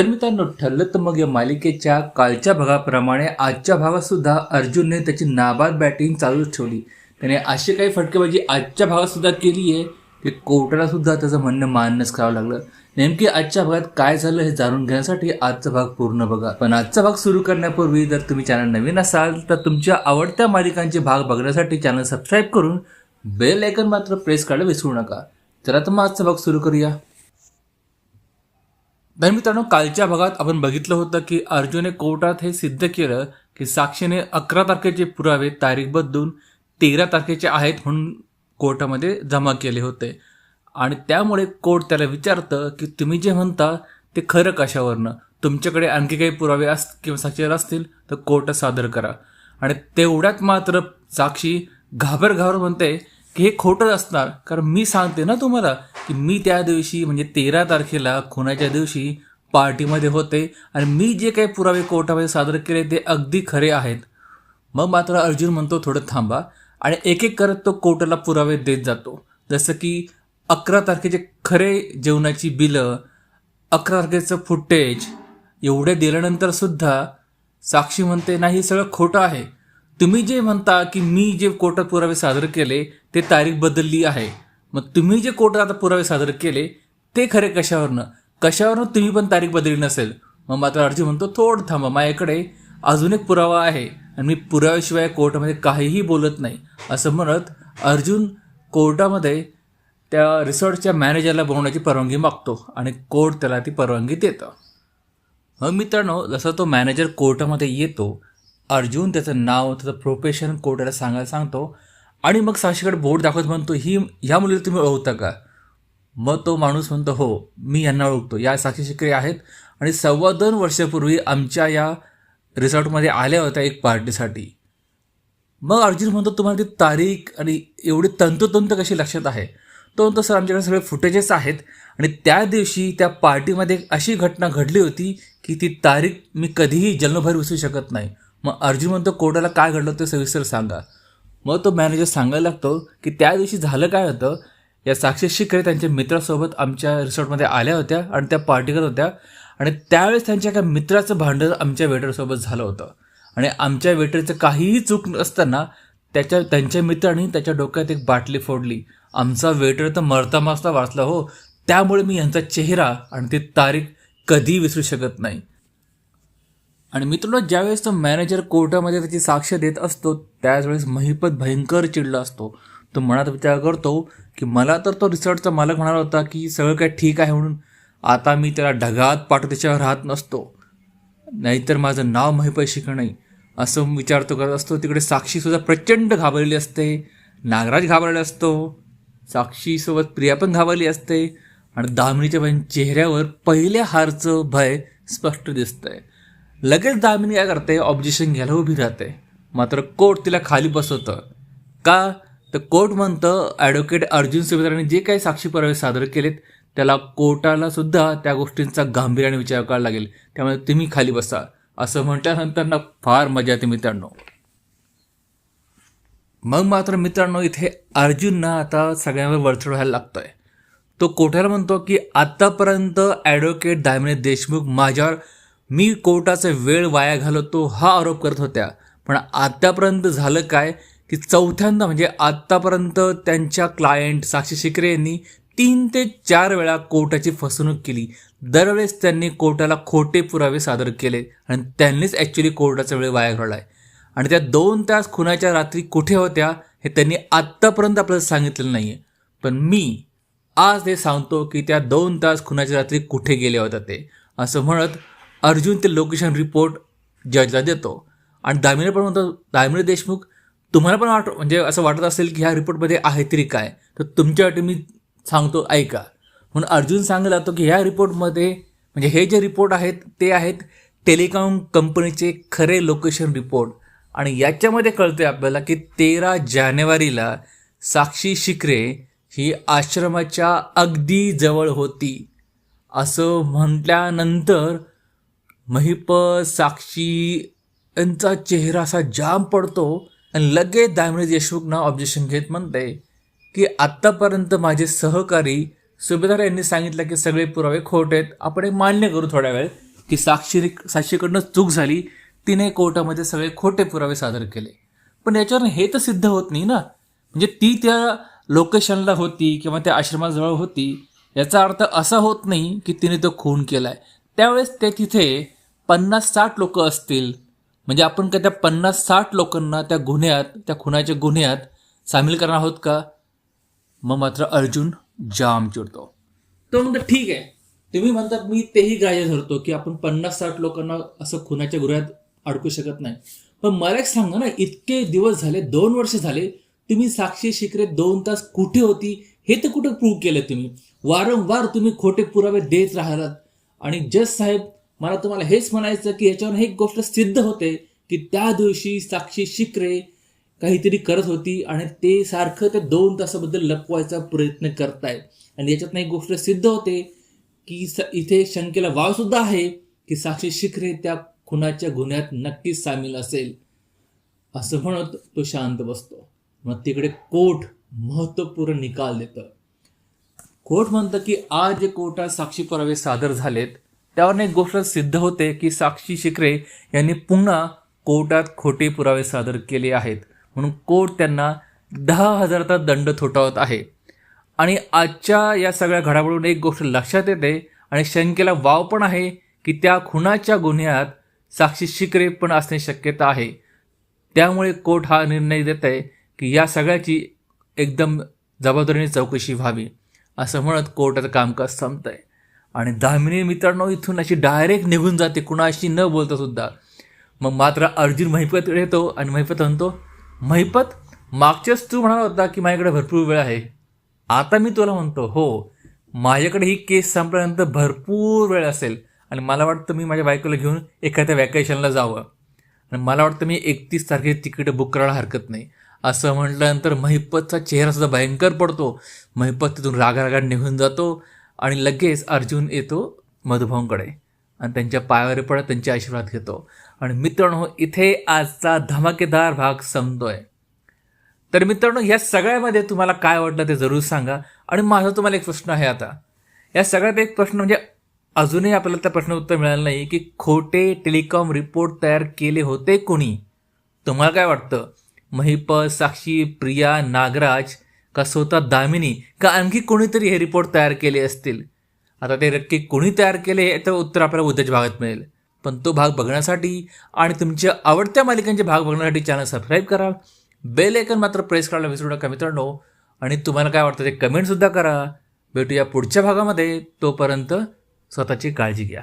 तर मित्रांनो ठरलं तर मग या मालिकेच्या कालच्या भागाप्रमाणे आजच्या भागात सुद्धा अर्जुनने त्याची नाबाद बॅटिंग चालूच ठेवली. त्याने अशी काही फटकेबाजी आजच्या भागात सुद्धा केली आहे की कोर्टाला सुद्धा त्याचं म्हणणं मान्यच करावं लागलं. नेमकी आजच्या भागात काय झालं हे जाणून घेण्यासाठी आजचा भाग पूर्ण बघा. पण आजचा भाग सुरू करण्यापूर्वी जर तुम्ही चॅनल नवीन असाल तर तुमच्या आवडत्या मालिकांचे भाग बघण्यासाठी चॅनल सबस्क्राईब करून बेल आयकन मात्र प्रेस करायला विसरू नका. चला तर मग आजचा भाग सुरू करूया. तर मित्रांनो कालच्या भागात आपण बघितलं होतं की अर्जुनने कोर्टात हे सिद्ध केलं की साक्षीने अकरा तारखेचे पुरावे तारीख बदलून तेरा तारखेचे आहेत म्हणून कोर्टामध्ये जमा केले होते. आणि त्यामुळे कोर्ट त्याला विचारतं की तुम्ही जे म्हणता ते खरं कशावरनं? तुमच्याकडे आणखी काही पुरावे अस किंवा साक्षीदार असतील तर कोर्टात सादर करा. आणि तेवढ्यात मात्र साक्षी घाबर घाबर म्हणते हे खोटंच असणार. कारण मी सांगते ना तुम्हाला की मी त्या दिवशी म्हणजे तेरा तारखेला खुनाच्या दिवशी पार्टीमध्ये होते आणि मी जे काही पुरावे कोर्टामध्ये सादर केले ते अगदी खरे आहेत. मग मात्र अर्जुन म्हणतो थोडं थांबा. आणि एक एक करत तो कोर्टाला पुरावे देत जातो. जसं की अकरा तारखेचे खरे जेवणाची बिलं अकरा तारखेचं फुटेज एवढे दिल्यानंतर सुद्धा साक्षी म्हणते नाही हे सगळं खोटं आहे. तुम्ही जे म्हणता की मी जे कोर्टात पुरावे सादर केले ते तारीख बदलली आहे. मग तुम्ही जे कोर्टात आता पुरावे सादर केले ते खरे कशावरनं? कशावरनं तुम्ही पण तारीख बदलली नसेल? मग मात्र अर्जुन म्हणतो थोडं थांबा माझ्याकडे अजून एक पुरावा आहे आणि मी पुराव्याशिवाय कोर्टामध्ये काहीही बोलत नाही. असं म्हणत अर्जुन कोर्टामध्ये त्या रिसॉर्टच्या मॅनेजरला बोलवण्याची परवानगी मागतो आणि कोर्ट त्याला ती परवानगी देतं. मग मित्रांनो जसं तो मॅनेजर कोर्टामध्ये येतो अर्जुन त्याचं नाव त्याचं प्रोफेशन कोर्टाला सांगायला सांगतो आणि मग साक्षीकडे बोट दाखवत म्हणतो ही ह्या मुलीला तुम्ही ओळखता का? मग तो माणूस म्हणतो हो मी यांना ओळखतो. या साक्षी शिकरे आहेत आणि सव्वा दोन वर्षापूर्वी आमच्या या रिसॉर्टमध्ये आल्या होत्या एक पार्टीसाठी. मग अर्जुन म्हणतो तुम्हाला ती तारीख आणि एवढी तंतोतंत कशी लक्षात आहे? तो म्हणतो सर आमच्याकडे सगळे फुटेजेस आहेत आणि त्या दिवशी त्या पार्टीमध्ये एक अशी घटना घडली होती की ती तारीख मी कधीही जन्मभर विसरू शकत नाही. मग अर्जुन म्हणतो कोर्टाला काय घडलं ते सविस्तर सांगा. मग तो मॅनेजर सांगायला लागतो की त्या दिवशी झालं काय होतं? या साक्षी शिखरे त्यांच्या मित्रासोबत आमच्या रिसॉर्टमध्ये आल्या होत्या आणि त्या पार्टी करत होत्या. आणि त्यावेळेस त्यांच्या एका मित्राचं भांडण आमच्या वेटरसोबत झालं होतं. आणि आमच्या वेटरचं काहीही चूक नसताना त्याच्या त्यांच्या मित्रांनी त्याच्या डोक्यात एक बाटली फोडली. आमचा वेटर तर मरता मारता वाचला हो त्यामुळे मी यांचा चेहरा आणि ती तारीख कधी विसरू शकत नाही. आणि मित्रांनो ज्यावेळेस तो मॅनेजर कोर्टामध्ये त्याची साक्ष देत असतो त्याचवेळेस महिपत भयंकर चिडला असतो. तो मनात विचार करतो की मला तर तो रिसॉर्टचा मालक म्हणाला होता की सगळं काय ठीक आहे म्हणून. आता मी त्याला ढगात पाठव त्याच्यावर राहत नसतो. नाहीतर माझं नाव महिपत शिकणं नाही. असं विचार तो करत असतो. तिकडे साक्षीसुद्धा प्रचंड घाबरलेली असते. नागराज घाबरलेला असतो. साक्षीसोबत प्रिया पण घाबरली असते. आणि दामिनीच्या पण चेहऱ्यावर पहिल्या हारचं भय स्पष्ट दिसतंय. लगेच दामिनी काय करते? ऑब्जेक्शन घ्यायला उभी राहते. मात्र कोर्ट तिला खाली बसवतं. का? तर कोर्ट म्हणतं ॲडव्होकेट अर्जुन सुभेदारांनी जे काही साक्षी पुरावे सादर केलेत त्याला कोर्टाला सुद्धा त्या गोष्टींचा गांभीर्याने विचार करावा लागेल. त्यामुळे तुम्ही खाली बसा. असं म्हटल्यानंतर ना फार मजा येते मित्रांनो. मग मात्र मित्रांनो इथे अर्जुनना आता सगळ्यांवर वरचढ व्हायला लागतोय. तो कोर्टाला म्हणतो की आतापर्यंत ॲडव्होकेट दामिनी देशमुख माझ्यावर मी कोर्टाचा वेळ वाया घालवतो हा आरोप करत होत्या. पण आत्तापर्यंत झालं काय की चौथ्यांदा म्हणजे आत्तापर्यंत त्यांच्या क्लायंट साक्षी शिकरे यांनी तीन ते चार वेळा कोर्टाची फसवणूक केली. दरवेळेस त्यांनी कोर्टाला खोटे पुरावे सादर केले आणि त्यांनीच ॲक्च्युली कोर्टाचा वेळ वाया घालवला आहे आणि त्या दोन तास खुनाच्या रात्री कुठे होत्या हे त्यांनी आत्तापर्यंत आपल्याला सांगितलेलं नाही आहे पण मी आज हे सांगतो की त्या दोन तास खुनाच्या रात्री कुठे गेले होत्या ते? असं म्हणत अर्जुन ते लोकेशन रिपोर्ट जजला देतो. आणि दामिनी पण म्हणतो दामिनी देशमुख तुम्हाला पण वाट म्हणजे असं वाटत असेल की ह्या रिपोर्टमध्ये आहे तरी काय? तर तुमच्यासाठी मी सांगतो ऐका. म्हणून अर्जुन सांगला जातो की ह्या रिपोर्टमध्ये म्हणजे हे जे रिपोर्ट आहेत ते आहेत टेलिकॉम कंपनीचे खरे लोकेशन रिपोर्ट आणि याच्यामध्ये कळते आपल्याला की तेरा जानेवारीला साक्षी शिकरे ही आश्रमाच्या अगदी जवळ होती. असं म्हटल्यानंतर महिप साक्षी यांचा चेहरा असा जाम पडतो आणि लगेच दामिनी देशमुखनं ऑब्जेक्शन घेत म्हणते की आत्तापर्यंत माझे सहकारी सुभेदार यांनी सांगितलं की सगळे पुरावे खोटे आहेत. आपण हे मान्य करू थोड्या वेळ की साक्षी साक्षीकडनं चूक झाली. तिने कोर्टामध्ये सगळे खोटे पुरावे सादर केले. पण याच्यावर हे तर सिद्ध होत नाही ना. म्हणजे ती त्या लोकेशनला होती किंवा त्या आश्रमाजवळ होती याचा अर्थ असा होत नाही की तिने तो खून केला आहे त्यावेळेस ते तिथे पन्नास साठ लोक असतील म्हणजे आपण काय त्या पन्नास साठ लोकांना त्या गुन्ह्यात त्या खुनाच्या गुन्ह्यात सामील करणार आहोत का? मग मात्र अर्जुन जाम चिडतो. तो म्हणतो ठीक आहे. तुम्ही म्हणतात मी तेही ग्राह्य धरतो की आपण पन्नास साठ लोकांना असं खुनाच्या गुन्ह्यात अडकू शकत नाही. पण मला एक सांगा ना इतके दिवस झाले दोन वर्ष झाले तुम्ही साक्षी शिकरे दोन तास कुठे होती हे तर कुठे प्रूव्ह केलं तुम्ही? वारंवार तुम्ही खोटे पुरावे देत राहतात आणि जज साहेब मला तुम्हाला हेच म्हणायचं की याच्यावर एक गोष्ट सिद्ध होते की त्या दिवशी साक्षी शिकरे काहीतरी करत होती आणि ते सारखं त्या दोन तासाबद्दल लपवायचा प्रयत्न करतायत. आणि याच्यातनं एक गोष्ट सिद्ध होते की इथे शंकेला वाव सुद्धा आहे की साक्षी शिखरे त्या खुनाच्या गुन्ह्यात नक्कीच सामील असेल. असं म्हणत तो शांत बसतो. मग तिकडे कोर्ट महत्त्वपूर्ण निकाल देतं. कोर्ट म्हणतं की आज जे कोर्टात साक्षी पुरावे सादर झालेत त्यावर एक गोष्ट सिद्ध होते की साक्षी शिकरे यांनी पुन्हा कोर्टात खोटे पुरावे सादर केले आहेत. म्हणून कोर्ट त्यांना दहा हजाराचा दंड थोटावत आहे. आणि आजच्या या सगळ्या घडामोडून एक गोष्ट लक्षात येते आणि शंकेला वाव पण आहे की त्या खुनाच्या गुन्ह्यात साक्षी शिकरे पण असणे शक्यता आहे. त्यामुळे कोर्ट हा निर्णय देत आहे की या सगळ्याची एकदम जबाबदारीने चौकशी व्हावी. असं म्हणत कोर्टाचं कामकाज संपत आहे आणि दामिनी मित्रांनो इथून अशी डायरेक्ट निघून जाते. कुणाशी न बोलता सुद्धा. मग मात्र अर्जुन महिपतकडे येतो आणि महिपत म्हणतो महिपत मागच्याच तू म्हणाला होता की माझ्याकडे भरपूर वेळ आहे. आता मी तुला म्हणतो हो माझ्याकडे ही केस संपल्यानंतर भरपूर वेळ असेल आणि मला वाटतं मी माझ्या बायकोला घेऊन एखाद्या वॅकेशनला जावं. आणि मला वाटतं मी एकतीस तारखेची तिकीट बुक करायला हरकत नाही. असं म्हटल्यानंतर महिपतचा चेहरा सुद्धा भयंकर पडतो. महिपत तिथून रागारागात निघून जातो. आणि लगेच अर्जुन येतो मधुभाऊंकडे आणि त्यांच्या पायावर पडत त्यांचे आशीर्वाद घेतो. आणि मित्रांनो इथे आजचा धमाकेदार भाग संपतोय. तर मित्रांनो या सगळ्यामध्ये तुम्हाला काय वाटलं ते जरूर सांगा. आणि माझा तुम्हाला एक प्रश्न आहे आता. या सगळ्यात एक प्रश्न म्हणजे अजूनही आपल्याला त्या प्रश्न उत्तर मिळालं नाही की खोटे टेलिकॉम रिपोर्ट तयार केले होते कोणी? तुम्हाला काय वाटतं? महिप साक्षी प्रिया नागराज का स्वतः दामिनी का आणखी कोणीतरी हे रिपोर्ट तयार केले असतील? आता ते नक्की कोणी तयार केले याचं उत्तर आपल्याला उद्याच्या भागात मिळेल. पण तो भाग बघण्यासाठी आणि तुमच्या आवडत्या मालिकांचे भाग बघण्यासाठी चॅनल सबस्क्राईब करा. बेल ऐकन मात्र प्रेस करायला विसरू नका मित्रांनो. आणि तुम्हाला काय वाटतं ते कमेंटसुद्धा करा. भेटूया पुढच्या भागामध्ये. तोपर्यंत स्वतःची काळजी घ्या.